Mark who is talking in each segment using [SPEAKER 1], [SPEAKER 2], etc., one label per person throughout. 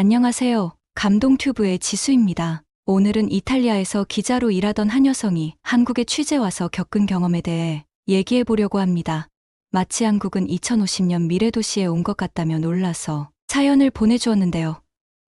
[SPEAKER 1] 안녕하세요. 감동튜브의 지수입니다. 오늘은 이탈리아에서 기자로 일하던 한 여성이 한국에 취재 와서 겪은 경험에 대해 얘기해 보려고 합니다. 마치 한국은 2050년 미래도시에 온 것 같다며 놀라서 사연을 보내주었는데요.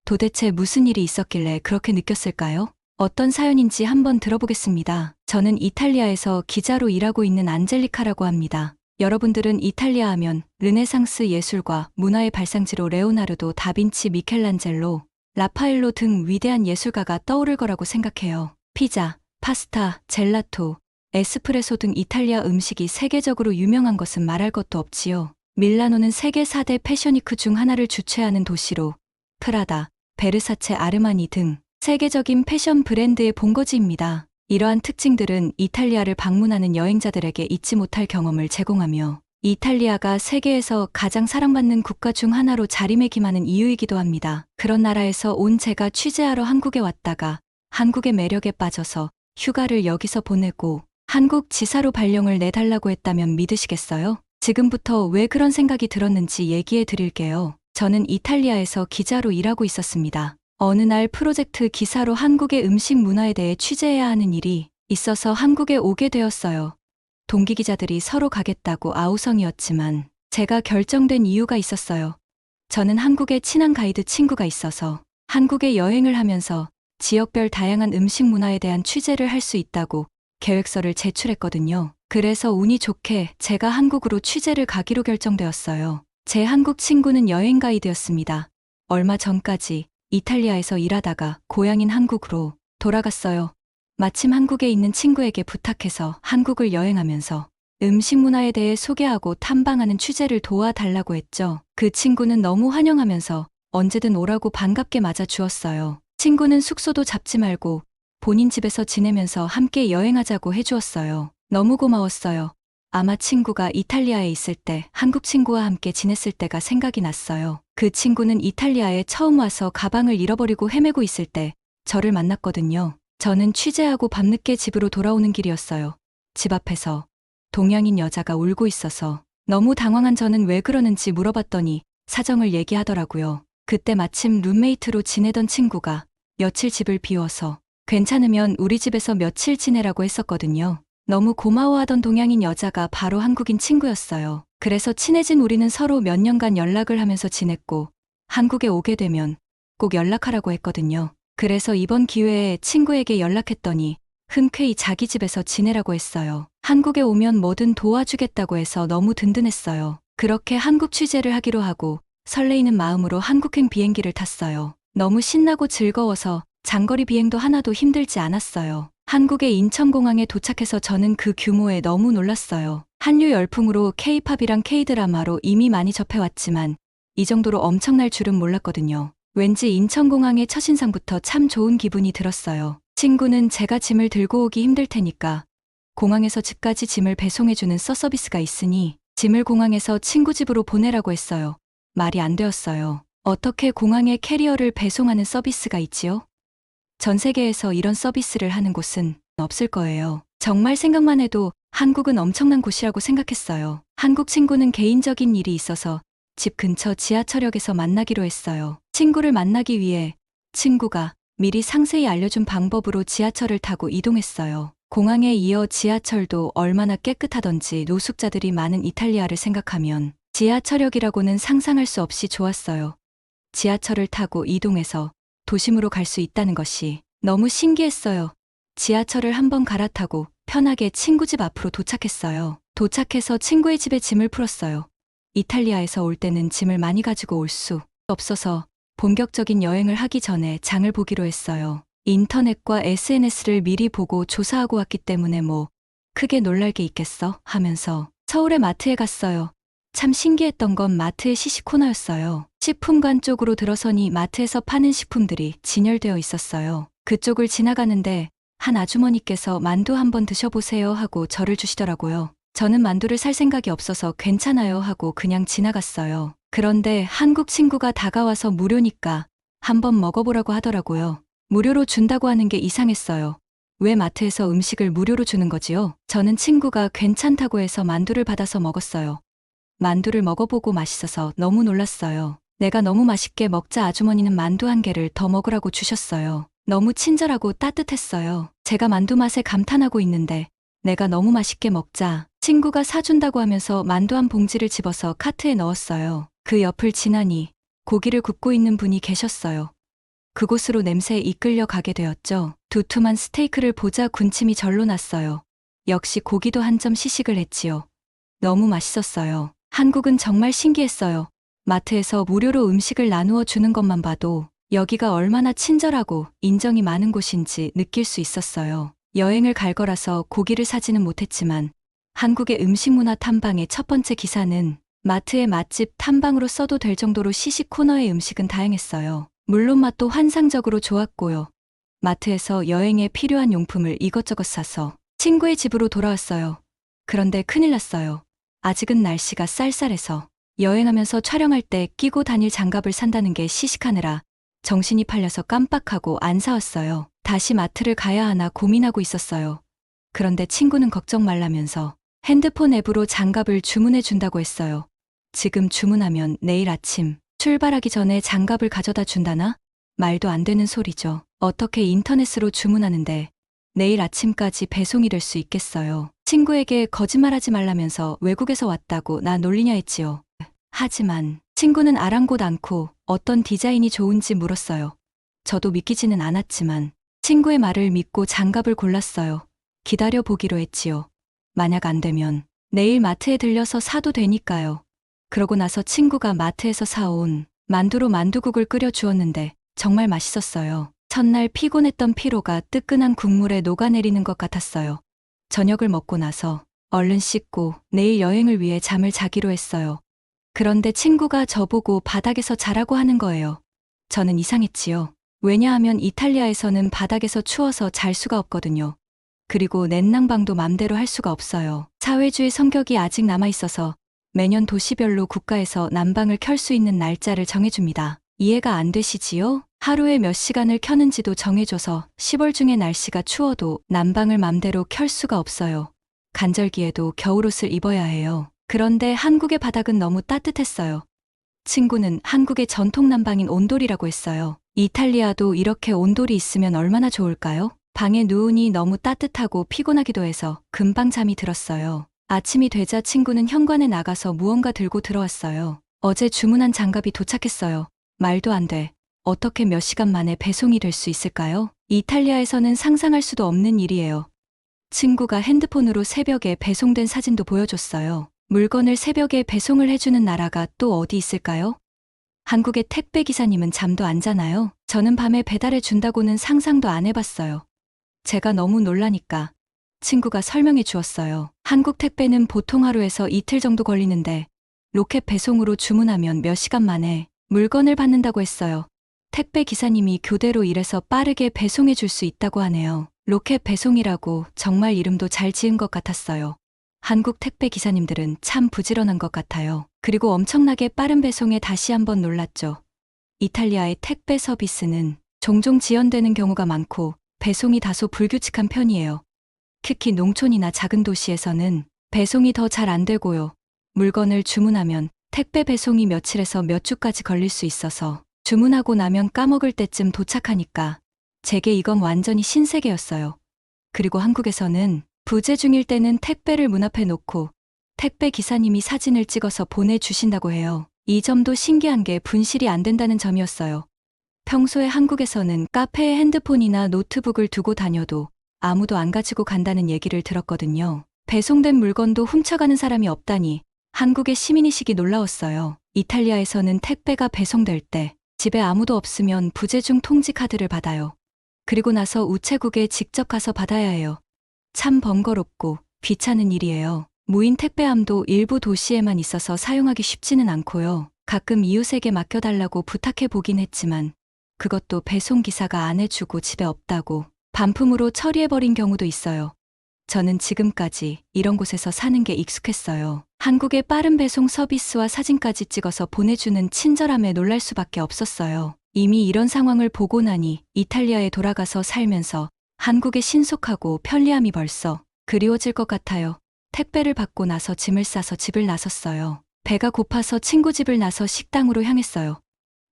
[SPEAKER 1] 도대체 무슨 일이 있었길래 그렇게 느꼈을까요? 어떤 사연인지 한번 들어보겠습니다. 저는 이탈리아에서 기자로 일하고 있는 안젤리카라고 합니다. 여러분들은 이탈리아 하면 르네상스 예술과 문화의 발상지로 레오나르도 다빈치 미켈란젤로 라파엘로 등 위대한 예술가가 떠오를 거라고 생각해요. 피자, 파스타, 젤라토, 에스프레소 등 이탈리아 음식이 세계적으로 유명한 것은 말할 것도 없지요. 밀라노는 세계 4대 패션위크 중 하나를 주최하는 도시로 프라다, 베르사체 아르마니 등 세계적인 패션 브랜드의 본거지입니다. 이러한 특징들은 이탈리아를 방문하는 여행자들에게 잊지 못할 경험을 제공하며 이탈리아가 세계에서 가장 사랑받는 국가 중 하나로 자리매김하는 이유이기도 합니다. 그런 나라에서 온 제가 취재하러 한국에 왔다가 한국의 매력에 빠져서 휴가를 여기서 보내고 한국 지사로 발령을 내달라고 했다면 믿으시겠어요? 지금부터 왜 그런 생각이 들었는지 얘기해 드릴게요. 저는 이탈리아에서 기자로 일하고 있었습니다. 어느 날 프로젝트 기사로 한국의 음식 문화에 대해 취재해야 하는 일이 있어서 한국에 오게 되었어요. 동기 기자들이 서로 가겠다고 아우성이었지만 제가 결정된 이유가 있었어요. 저는 한국에 친한 가이드 친구가 있어서 한국에 여행을 하면서 지역별 다양한 음식 문화에 대한 취재를 할 수 있다고 계획서를 제출했거든요. 그래서 운이 좋게 제가 한국으로 취재를 가기로 결정되었어요. 제 한국 친구는 여행 가이드였습니다. 얼마 전까지 이탈리아에서 일하다가 고향인 한국으로 돌아갔어요. 마침 한국에 있는 친구에게 부탁해서 한국을 여행하면서 음식 문화에 대해 소개하고 탐방하는 취재를 도와달라고 했죠. 그 친구는 너무 환영하면서 언제든 오라고 반갑게 맞아 주었어요. 친구는 숙소도 잡지 말고 본인 집에서 지내면서 함께 여행하자고 해주었어요. 너무 고마웠어요. 아마 친구가 이탈리아에 있을 때 한국 친구와 함께 지냈을 때가 생각이 났어요. 그 친구는 이탈리아에 처음 와서 가방을 잃어버리고 헤매고 있을 때 저를 만났거든요. 저는 취재하고 밤늦게 집으로 돌아오는 길이었어요. 집 앞에서 동양인 여자가 울고 있어서 너무 당황한 저는 왜 그러는지 물어봤더니 사정을 얘기하더라고요. 그때 마침 룸메이트로 지내던 친구가 며칠 집을 비워서 괜찮으면 우리 집에서 며칠 지내라고 했었거든요. 너무 고마워하던 동양인 여자가 바로 한국인 친구였어요. 그래서 친해진 우리는 서로 몇 년간 연락을 하면서 지냈고 한국에 오게 되면 꼭 연락하라고 했거든요. 그래서 이번 기회에 친구에게 연락했더니 흔쾌히 자기 집에서 지내라고 했어요. 한국에 오면 뭐든 도와주겠다고 해서 너무 든든했어요. 그렇게 한국 취재를 하기로 하고 설레이는 마음으로 한국행 비행기를 탔어요. 너무 신나고 즐거워서 장거리 비행도 하나도 힘들지 않았어요. 한국의 인천공항에 도착해서 저는 그 규모에 너무 놀랐어요. 한류 열풍으로 K-팝이랑 K-드라마로 이미 많이 접해왔지만 이 정도로 엄청날 줄은 몰랐거든요. 왠지 인천공항의 첫인상부터 참 좋은 기분이 들었어요. 친구는 제가 짐을 들고 오기 힘들 테니까 공항에서 집까지 짐을 배송해주는 서서비스가 있으니 짐을 공항에서 친구 집으로 보내라고 했어요. 말이 안 되었어요. 어떻게 공항에 캐리어를 배송하는 서비스가 있지요? 전 세계에서 이런 서비스를 하는 곳은 없을 거예요. 정말 생각만 해도 한국은 엄청난 곳이라고 생각했어요. 한국 친구는 개인적인 일이 있어서 집 근처 지하철역에서 만나기로 했어요. 친구를 만나기 위해 친구가 미리 상세히 알려준 방법으로 지하철을 타고 이동했어요. 공항에 이어 지하철도 얼마나 깨끗하던지 노숙자들이 많은 이탈리아를 생각하면 지하철역이라고는 상상할 수 없이 좋았어요. 지하철을 타고 이동해서 도심으로 갈 수 있다는 것이 너무 신기했어요. 지하철을 한번 갈아타고 편하게 친구 집 앞으로 도착했어요. 도착해서 친구의 집에 짐을 풀었어요. 이탈리아에서 올 때는 짐을 많이 가지고 올 수 없어서 본격적인 여행을 하기 전에 장을 보기로 했어요. 인터넷과 SNS를 미리 보고 조사하고 왔기 때문에 뭐 크게 놀랄 게 있겠어 하면서 서울의 마트에 갔어요. 참 신기했던 건 마트의 시식 코너였어요. 식품관 쪽으로 들어서니 마트에서 파는 식품들이 진열되어 있었어요. 그쪽을 지나가는데 한 아주머니께서 만두 한번 드셔보세요 하고 저를 주시더라고요. 저는 만두를 살 생각이 없어서 괜찮아요 하고 그냥 지나갔어요. 그런데 한국 친구가 다가와서 무료니까 한번 먹어보라고 하더라고요. 무료로 준다고 하는 게 이상했어요. 왜 마트에서 음식을 무료로 주는 거지요? 저는 친구가 괜찮다고 해서 만두를 받아서 먹었어요. 만두를 먹어보고 맛있어서 너무 놀랐어요. 내가 너무 맛있게 먹자 아주머니는 만두 한 개를 더 먹으라고 주셨어요. 너무 친절하고 따뜻했어요. 제가 만두 맛에 감탄하고 있는데 내가 너무 맛있게 먹자 친구가 사준다고 하면서 만두 한 봉지를 집어서 카트에 넣었어요. 그 옆을 지나니 고기를 굽고 있는 분이 계셨어요. 그곳으로 냄새에 이끌려 가게 되었죠. 두툼한 스테이크를 보자 군침이 절로 났어요. 역시 고기도 한 점 시식을 했지요. 너무 맛있었어요. 한국은 정말 신기했어요. 마트에서 무료로 음식을 나누어 주는 것만 봐도 여기가 얼마나 친절하고 인정이 많은 곳인지 느낄 수 있었어요. 여행을 갈 거라서 고기를 사지는 못했지만 한국의 음식 문화 탐방의 첫 번째 기사는 마트의 맛집 탐방으로 써도 될 정도로 시식 코너의 음식은 다양했어요. 물론 맛도 환상적으로 좋았고요. 마트에서 여행에 필요한 용품을 이것저것 사서 친구의 집으로 돌아왔어요. 그런데 큰일 났어요. 아직은 날씨가 쌀쌀해서 여행하면서 촬영할 때 끼고 다닐 장갑을 산다는 게 시식하느라 정신이 팔려서 깜빡하고 안 사왔어요. 다시 마트를 가야 하나 고민하고 있었어요. 그런데 친구는 걱정 말라면서 핸드폰 앱으로 장갑을 주문해 준다고 했어요. 지금 주문하면 내일 아침 출발하기 전에 장갑을 가져다 준다나? 말도 안 되는 소리죠. 어떻게 인터넷으로 주문하는데 내일 아침까지 배송이 될 수 있겠어요. 친구에게 거짓말하지 말라면서 외국에서 왔다고 나 놀리냐 했지요. 하지만 친구는 아랑곳 않고 어떤 디자인이 좋은지 물었어요. 저도 믿기지는 않았지만 친구의 말을 믿고 장갑을 골랐어요. 기다려 보기로 했지요. 만약 안 되면 내일 마트에 들려서 사도 되니까요. 그러고 나서 친구가 마트에서 사온 만두로 만두국을 끓여 주었는데 정말 맛있었어요. 첫날 피곤했던 피로가 뜨끈한 국물에 녹아내리는 것 같았어요. 저녁을 먹고 나서 얼른 씻고 내일 여행을 위해 잠을 자기로 했어요. 그런데 친구가 저보고 바닥에서 자라고 하는 거예요. 저는 이상했지요. 왜냐하면 이탈리아에서는 바닥에서 추워서 잘 수가 없거든요. 그리고 넷낭방도 맘대로 할 수가 없어요. 사회주의 성격이 아직 남아있어서 매년 도시별로 국가에서 난방을 켤 수 있는 날짜를 정해줍니다. 이해가 안 되시지요? 하루에 몇 시간을 켜는지도 정해줘서 10월 중에 날씨가 추워도 난방을 맘대로 켤 수가 없어요. 간절기에도 겨울옷을 입어야 해요. 그런데 한국의 바닥은 너무 따뜻했어요. 친구는 한국의 전통 난방인 온돌이라고 했어요. 이탈리아도 이렇게 온돌이 있으면 얼마나 좋을까요? 방에 누우니 너무 따뜻하고 피곤하기도 해서 금방 잠이 들었어요. 아침이 되자 친구는 현관에 나가서 무언가 들고 들어왔어요. 어제 주문한 장갑이 도착했어요. 말도 안 돼. 어떻게 몇 시간 만에 배송이 될 수 있을까요? 이탈리아에서는 상상할 수도 없는 일이에요. 친구가 핸드폰으로 새벽에 배송된 사진도 보여줬어요. 물건을 새벽에 배송을 해주는 나라가 또 어디 있을까요? 한국의 택배 기사님은 잠도 안 자나요? 저는 밤에 배달해 준다고는 상상도 안 해봤어요. 제가 너무 놀라니까 친구가 설명해 주었어요. 한국 택배는 보통 하루에서 이틀 정도 걸리는데 로켓 배송으로 주문하면 몇 시간 만에 물건을 받는다고 했어요. 택배 기사님이 교대로 일해서 빠르게 배송해 줄 수 있다고 하네요. 로켓 배송이라고 정말 이름도 잘 지은 것 같았어요. 한국 택배 기사님들은 참 부지런한 것 같아요. 그리고 엄청나게 빠른 배송에 다시 한번 놀랐죠. 이탈리아의 택배 서비스는 종종 지연되는 경우가 많고 배송이 다소 불규칙한 편이에요. 특히 농촌이나 작은 도시에서는 배송이 더 잘 안 되고요. 물건을 주문하면 택배 배송이 며칠에서 몇 주까지 걸릴 수 있어서 주문하고 나면 까먹을 때쯤 도착하니까 제게 이건 완전히 신세계였어요. 그리고 한국에서는 부재 중일 때는 택배를 문 앞에 놓고 택배 기사님이 사진을 찍어서 보내주신다고 해요. 이 점도 신기한 게 분실이 안 된다는 점이었어요. 평소에 한국에서는 카페에 핸드폰이나 노트북을 두고 다녀도 아무도 안 가지고 간다는 얘기를 들었거든요. 배송된 물건도 훔쳐가는 사람이 없다니 한국의 시민의식이 놀라웠어요. 이탈리아에서는 택배가 배송될 때 집에 아무도 없으면 부재중 통지 카드를 받아요. 그리고 나서 우체국에 직접 가서 받아야 해요. 참 번거롭고 귀찮은 일이에요. 무인 택배함도 일부 도시에만 있어서 사용하기 쉽지는 않고요. 가끔 이웃에게 맡겨달라고 부탁해 보긴 했지만 그것도 배송 기사가 안 해주고 집에 없다고 반품으로 처리해버린 경우도 있어요. 저는 지금까지 이런 곳에서 사는 게 익숙했어요. 한국의 빠른 배송 서비스와 사진까지 찍어서 보내주는 친절함에 놀랄 수밖에 없었어요. 이미 이런 상황을 보고 나니 이탈리아에 돌아가서 살면서 한국의 신속하고 편리함이 벌써 그리워질 것 같아요. 택배를 받고 나서 짐을 싸서 집을 나섰어요. 배가 고파서 친구 집을 나서 식당으로 향했어요.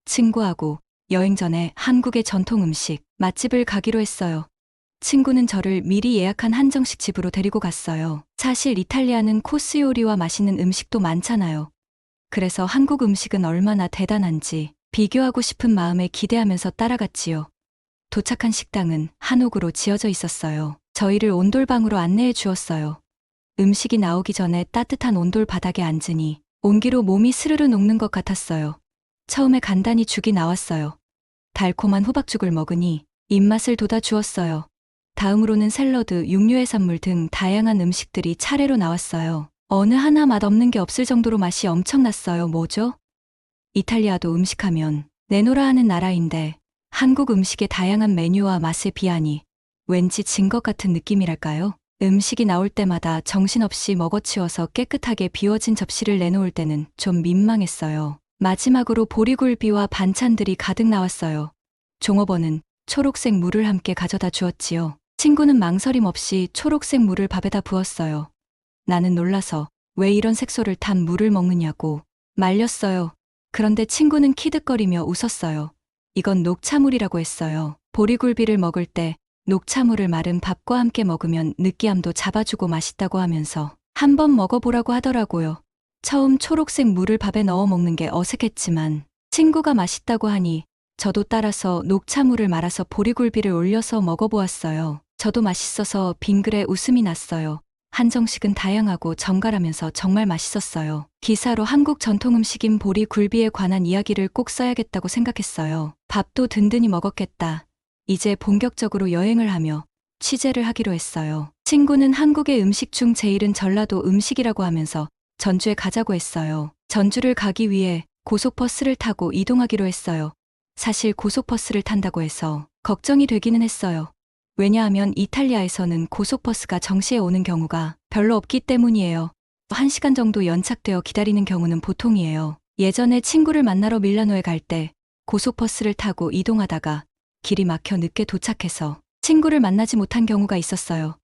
[SPEAKER 1] 친구하고 여행 전에 한국의 전통 음식 맛집을 가기로 했어요. 친구는 저를 미리 예약한 한정식 집으로 데리고 갔어요. 사실 이탈리아는 코스 요리와 맛있는 음식도 많잖아요. 그래서 한국 음식은 얼마나 대단한지 비교하고 싶은 마음에 기대하면서 따라갔지요. 도착한 식당은 한옥으로 지어져 있었어요. 저희를 온돌방으로 안내해 주었어요. 음식이 나오기 전에 따뜻한 온돌 바닥에 앉으니 온기로 몸이 스르르 녹는 것 같았어요. 처음에 간단히 죽이 나왔어요. 달콤한 호박죽을 먹으니 입맛을 돋아 주었어요. 다음으로는 샐러드, 육류 해산물 등 다양한 음식들이 차례로 나왔어요. 어느 하나 맛 없는 게 없을 정도로 맛이 엄청났어요. 뭐죠? 이탈리아도 음식하면 내노라 하는 나라인데 한국 음식의 다양한 메뉴와 맛에 비하니 왠지 진 것 같은 느낌이랄까요? 음식이 나올 때마다 정신없이 먹어치워서 깨끗하게 비워진 접시를 내놓을 때는 좀 민망했어요. 마지막으로 보리굴비와 반찬들이 가득 나왔어요. 종업원은 초록색 물을 함께 가져다 주었지요. 친구는 망설임 없이 초록색 물을 밥에다 부었어요. 나는 놀라서 왜 이런 색소를 탄 물을 먹느냐고 말렸어요. 그런데 친구는 키득거리며 웃었어요. 이건 녹차물이라고 했어요. 보리굴비를 먹을 때 녹차물을 마른 밥과 함께 먹으면 느끼함도 잡아주고 맛있다고 하면서 한번 먹어보라고 하더라고요. 처음 초록색 물을 밥에 넣어 먹는 게 어색했지만 친구가 맛있다고 하니 저도 따라서 녹차물을 말아서 보리굴비를 올려서 먹어보았어요. 저도 맛있어서 빙글에 웃음이 났어요. 한정식은 다양하고 정갈하면서 정말 맛있었어요. 기사로 한국 전통 음식인 보리 굴비에 관한 이야기를 꼭 써야겠다고 생각했어요. 밥도 든든히 먹었겠다. 이제 본격적으로 여행을 하며 취재를 하기로 했어요. 친구는 한국의 음식 중 제일은 전라도 음식이라고 하면서 전주에 가자고 했어요. 전주를 가기 위해 고속버스를 타고 이동하기로 했어요. 사실 고속버스를 탄다고 해서 걱정이 되기는 했어요. 왜냐하면 이탈리아에서는 고속버스가 정시에 오는 경우가 별로 없기 때문이에요. 한 시간 정도 연착되어 기다리는 경우는 보통이에요. 예전에 친구를 만나러 밀라노에 갈 때 고속버스를 타고 이동하다가 길이 막혀 늦게 도착해서 친구를 만나지 못한 경우가 있었어요.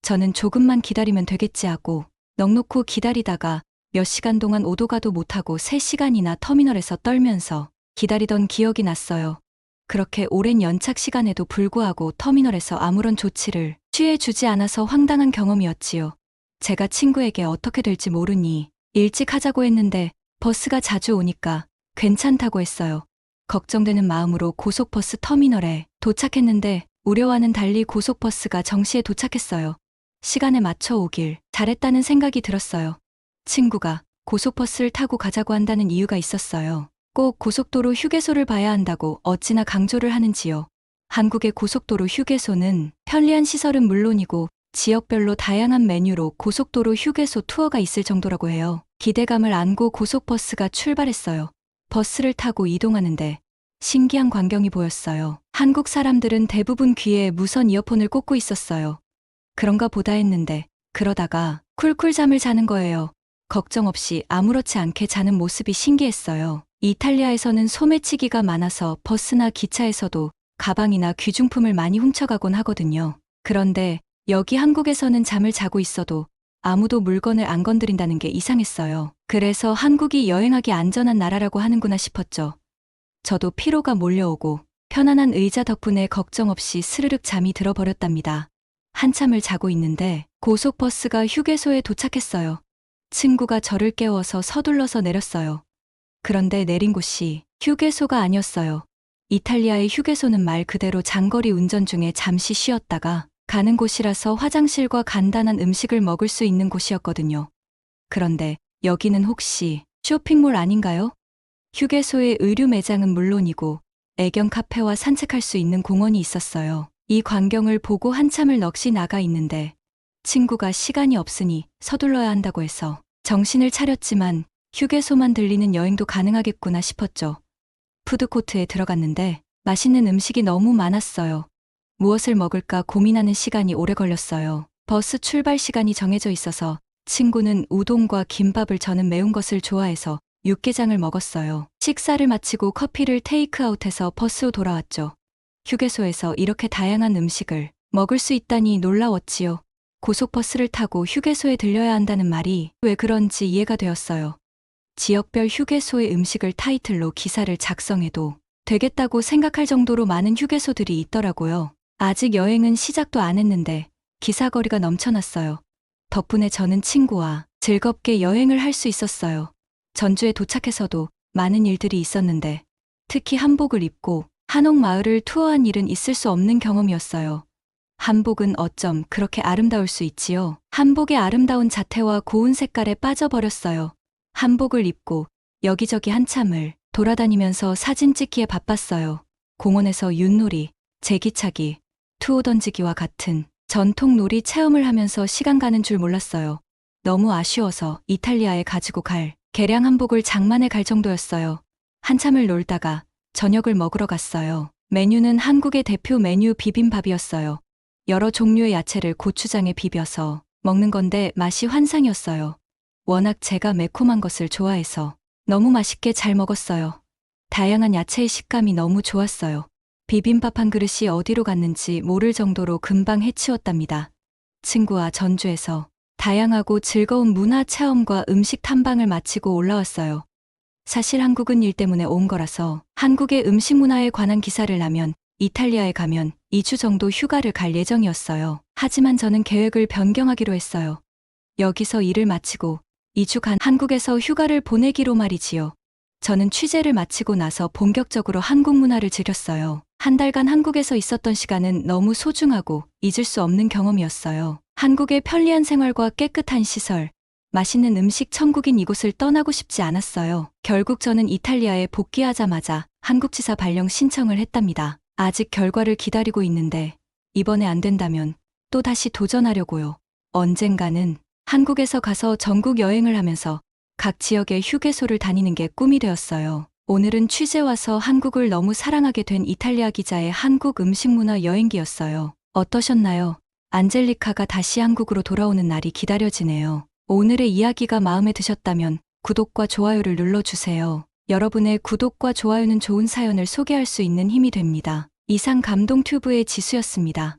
[SPEAKER 1] 저는 조금만 기다리면 되겠지 하고 넉놓고 기다리다가 몇 시간 동안 오도 가도 못하고 3시간이나 터미널에서 떨면서 기다리던 기억이 났어요. 그렇게 오랜 연착 시간에도 불구하고 터미널에서 아무런 조치를 취해주지 않아서 황당한 경험이었지요. 제가 친구에게 어떻게 될지 모르니 일찍 하자고 했는데 버스가 자주 오니까 괜찮다고 했어요. 걱정되는 마음으로 고속버스 터미널에 도착했는데 우려와는 달리 고속버스가 정시에 도착했어요. 시간에 맞춰 오길 잘했다는 생각이 들었어요. 친구가 고속버스를 타고 가자고 한다는 이유가 있었어요. 꼭 고속도로 휴게소를 봐야 한다고 어찌나 강조를 하는지요. 한국의 고속도로 휴게소는 편리한 시설은 물론이고 지역별로 다양한 메뉴로 고속도로 휴게소 투어가 있을 정도라고 해요. 기대감을 안고 고속버스가 출발했어요. 버스를 타고 이동하는데 신기한 광경이 보였어요. 한국 사람들은 대부분 귀에 무선 이어폰을 꽂고 있었어요. 그런가 보다 했는데 그러다가 쿨쿨 잠을 자는 거예요. 걱정 없이 아무렇지 않게 자는 모습이 신기했어요. 이탈리아에서는 소매치기가 많아서 버스나 기차에서도 가방이나 귀중품을 많이 훔쳐가곤 하거든요. 그런데 여기 한국에서는 잠을 자고 있어도 아무도 물건을 안 건드린다는 게 이상했어요. 그래서 한국이 여행하기 안전한 나라라고 하는구나 싶었죠. 저도 피로가 몰려오고 편안한 의자 덕분에 걱정 없이 스르륵 잠이 들어버렸답니다. 한참을 자고 있는데 고속버스가 휴게소에 도착했어요. 친구가 저를 깨워서 서둘러서 내렸어요. 그런데 내린 곳이 휴게소가 아니었어요. 이탈리아의 휴게소는 말 그대로 장거리 운전 중에 잠시 쉬었다가 가는 곳이라서 화장실과 간단한 음식을 먹을 수 있는 곳이었거든요. 그런데 여기는 혹시 쇼핑몰 아닌가요? 휴게소의 의류 매장은 물론이고 애견 카페와 산책할 수 있는 공원이 있었어요. 이 광경을 보고 한참을 넋이 나가 있는데 친구가 시간이 없으니 서둘러야 한다고 해서 정신을 차렸지만 휴게소만 들리는 여행도 가능하겠구나 싶었죠. 푸드코트에 들어갔는데 맛있는 음식이 너무 많았어요. 무엇을 먹을까 고민하는 시간이 오래 걸렸어요. 버스 출발 시간이 정해져 있어서 친구는 우동과 김밥을 저는 매운 것을 좋아해서 육개장을 먹었어요. 식사를 마치고 커피를 테이크아웃해서 버스로 돌아왔죠. 휴게소에서 이렇게 다양한 음식을 먹을 수 있다니 놀라웠지요. 고속버스를 타고 휴게소에 들려야 한다는 말이 왜 그런지 이해가 되었어요. 지역별 휴게소의 음식을 타이틀로 기사를 작성해도 되겠다고 생각할 정도로 많은 휴게소들이 있더라고요. 아직 여행은 시작도 안 했는데 기사거리가 넘쳐났어요. 덕분에 저는 친구와 즐겁게 여행을 할 수 있었어요. 전주에 도착해서도 많은 일들이 있었는데 특히 한복을 입고 한옥 마을을 투어한 일은 있을 수 없는 경험이었어요. 한복은 어쩜 그렇게 아름다울 수 있지요? 한복의 아름다운 자태와 고운 색깔에 빠져버렸어요. 한복을 입고 여기저기 한참을 돌아다니면서 사진 찍기에 바빴어요. 공원에서 윷놀이, 제기차기, 투호 던지기와 같은 전통 놀이 체험을 하면서 시간 가는 줄 몰랐어요. 너무 아쉬워서 이탈리아에 가지고 갈 개량 한복을 장만해 갈 정도였어요. 한참을 놀다가 저녁을 먹으러 갔어요. 메뉴는 한국의 대표 메뉴 비빔밥이었어요. 여러 종류의 야채를 고추장에 비벼서 먹는 건데 맛이 환상이었어요. 워낙 제가 매콤한 것을 좋아해서 너무 맛있게 잘 먹었어요. 다양한 야채의 식감이 너무 좋았어요. 비빔밥 한 그릇이 어디로 갔는지 모를 정도로 금방 해치웠답니다. 친구와 전주에서 다양하고 즐거운 문화 체험과 음식 탐방을 마치고 올라왔어요. 사실 한국은 일 때문에 온 거라서 한국의 음식 문화에 관한 기사를 나면 이탈리아에 가면 2주 정도 휴가를 갈 예정이었어요. 하지만 저는 계획을 변경하기로 했어요. 여기서 일을 마치고 2주 간 한국에서 휴가를 보내기로 말이지요. 저는 취재를 마치고 나서 본격적으로 한국 문화를 즐겼어요. 한 달간 한국에서 있었던 시간은 너무 소중하고 잊을 수 없는 경험이었어요. 한국의 편리한 생활과 깨끗한 시설, 맛있는 음식 천국인 이곳을 떠나고 싶지 않았어요. 결국 저는 이탈리아에 복귀하자마자 한국지사 발령 신청을 했답니다. 아직 결과를 기다리고 있는데 이번에 안 된다면 또 다시 도전하려고요. 언젠가는 한국에서 가서 전국 여행을 하면서 각 지역의 휴게소를 다니는 게 꿈이 되었어요. 오늘은 취재 와서 한국을 너무 사랑하게 된 이탈리아 기자의 한국 음식 문화 여행기였어요. 어떠셨나요? 안젤리카가 다시 한국으로 돌아오는 날이 기다려지네요. 오늘의 이야기가 마음에 드셨다면 구독과 좋아요를 눌러주세요. 여러분의 구독과 좋아요는 좋은 사연을 소개할 수 있는 힘이 됩니다. 이상 감동 튜브의 지수였습니다.